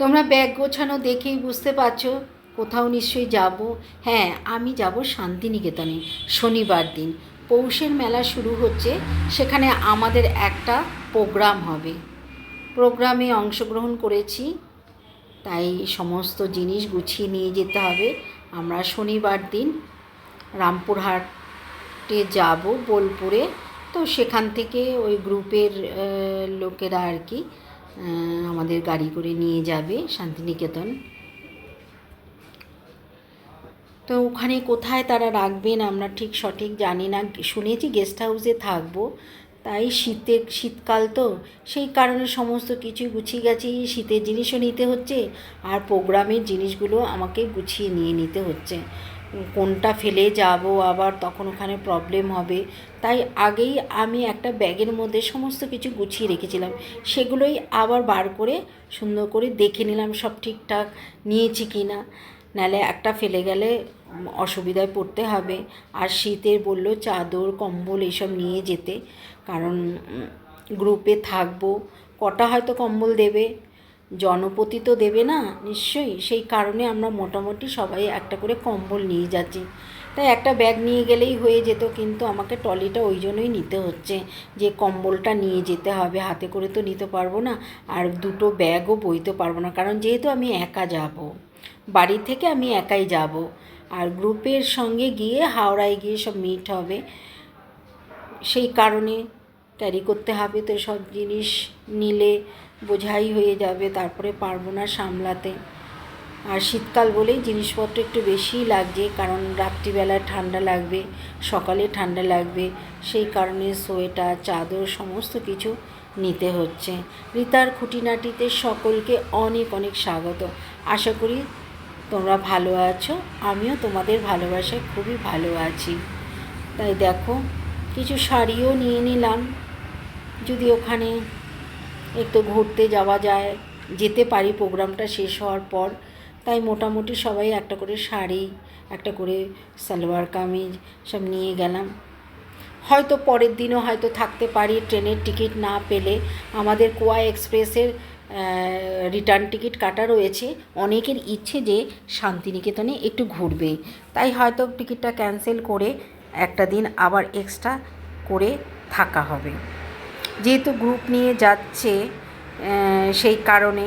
তোমরা ব্যাগ গোছানো দেখেই বুঝতে পারছ, কোথাও নিশ্চয়ই যাব। হ্যাঁ আমি যাব শান্তিনিকেতনে, শনিবার দিন। পৌষের মেলা শুরু হচ্ছে, সেখানে আমাদের একটা প্রোগ্রাম হবে। প্রোগ্রামে অংশগ্রহণ করেছি, তাই সমস্ত জিনিস গুছিয়ে নিয়ে যেতে হবে। আমরা শনিবার দিন রামপুরহাটে যাব বোলপুরে। তো সেখান থেকে ওই গ্রুপের লোকেরা আর কি আমাদের গাড়ি করে নিয়ে যাবে শান্তিনিকেতন। তো ওখানে কোথায় তারা রাখবেন আমরা ঠিক সঠিক জানি না। শুনেছি গেস্ট হাউসে থাকব। তাই শীতে, শীতকাল তো, সেই কারণে সমস্ত কিছু গুছিয়ে গেছি। শীতের জিনিসও নিতে হচ্ছে আর প্রোগ্রামের জিনিসগুলো আমাকে গুছিয়ে নিয়ে নিতে হচ্ছে। কোনটা ফেলে যাব, আবার তখন ওখানে প্রবলেম হবে। তাই আগেই আমি একটা ব্যাগের মধ্যে সমস্ত কিছু গুছিয়ে রেখেছিলাম। সেগুলোই আবার বার করে সুন্দর করে দেখে নিলাম সব ঠিকঠাক নিয়েছি কি না নাহলে একটা ফেলে গেলে অসুবিধায় পড়তে হবে। আর শীতের বলল চাদর, কম্বল এইসব নিয়ে যেতে। কারণ গ্রুপে থাকব, কটা হয়তো কম্বল দেবে। জনপতি তো দেবে না, নিশ্চয়ই। সেই কারণে আমরা মোটামুটি সবাই একটা করে কম্বল নিয়ে যাচ্ছি। তাই একটা ব্যাগ নিয়ে গেলেই হয়ে যেত, কিন্তু আমাকে ট্রলিটা ওই জন্যই নিতে হচ্ছে যে কম্বলটা নিয়ে যেতে হবে। হাতে করে তো নিতে পারব না, আর দুটো ব্যাগও বইতে পারব না, কারণ যেহেতু আমি একা যাব, বাড়ি থেকে আমি একাই যাব, আর গ্রুপের সঙ্গে গিয়ে হাওড়ায় গিয়ে সব মিট হবে, সেই কারণে ক্যারি করতে হবে, তো সব জিনিস নিলে বোঝাই হয়ে যাবে তারপরে পারব না সামলাতে। আর শীতকাল বলেই জিনিসপত্র একটু বেশিই লাগছে, কারণ রাত্রিবেলায় ঠান্ডা লাগবে, সকালে ঠান্ডা লাগবে, সেই কারণে সোয়েটার, চাদর, সমস্ত কিছু নিতে হচ্ছে। রিতার খুঁটিনাটিতে সকলকে অনেক অনেক স্বাগত। আশা করি তোমরা ভালো আছো, আমিও তোমাদের ভালোবাসায় খুবই ভালো আছি। তাই দেখো, কিছু শাড়িও নিয়ে নিলাম। যদি ওখানে একটু ঘুরতে যাওয়া যায়, যেতে পারি, প্রোগ্রামটা শেষ হওয়ার পর, তাই মোটামুটি সবাই একটা করে শাড়ি, একটা করে সালোয়ার কামিজ সব নিয়ে গেলাম। হয়তো পরের দিনও হয়তো থাকতে পারি, ট্রেনের টিকিট না পেলে। আমাদের কোয়া এক্সপ্রেসের রিটার্ন টিকিট কাটা রয়েছে। অনেকের ইচ্ছে যে শান্তিনিকেতনে একটু ঘুরবে। তাই হয়তো টিকিটটা ক্যান্সেল করে একটা দিন আবার এক্সট্রা করে থাকা হবে। যেহেতু গ্রুপ নিয়ে যাচ্ছে সেই কারণে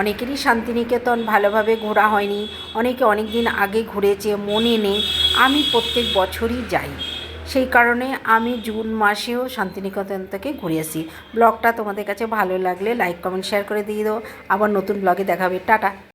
অনেকেরই শান্তিনিকেতন ভালোভাবে ঘোরা হয়নি, অনেকে অনেক দিন আগে ঘুরেছে, মনে নেই, আমি প্রত্যেক বছরই যাই। সেই কারণে আমি জুন মাসেও শান্তিনিকেতন থেকে ঘুরে আসি। ব্লগটা তোমাদের কাছে ভালো লাগলে লাইক কমেন্ট শেয়ার করে দিয়ে দাও। আবার নতুন ব্লগে দেখাবে টাটা।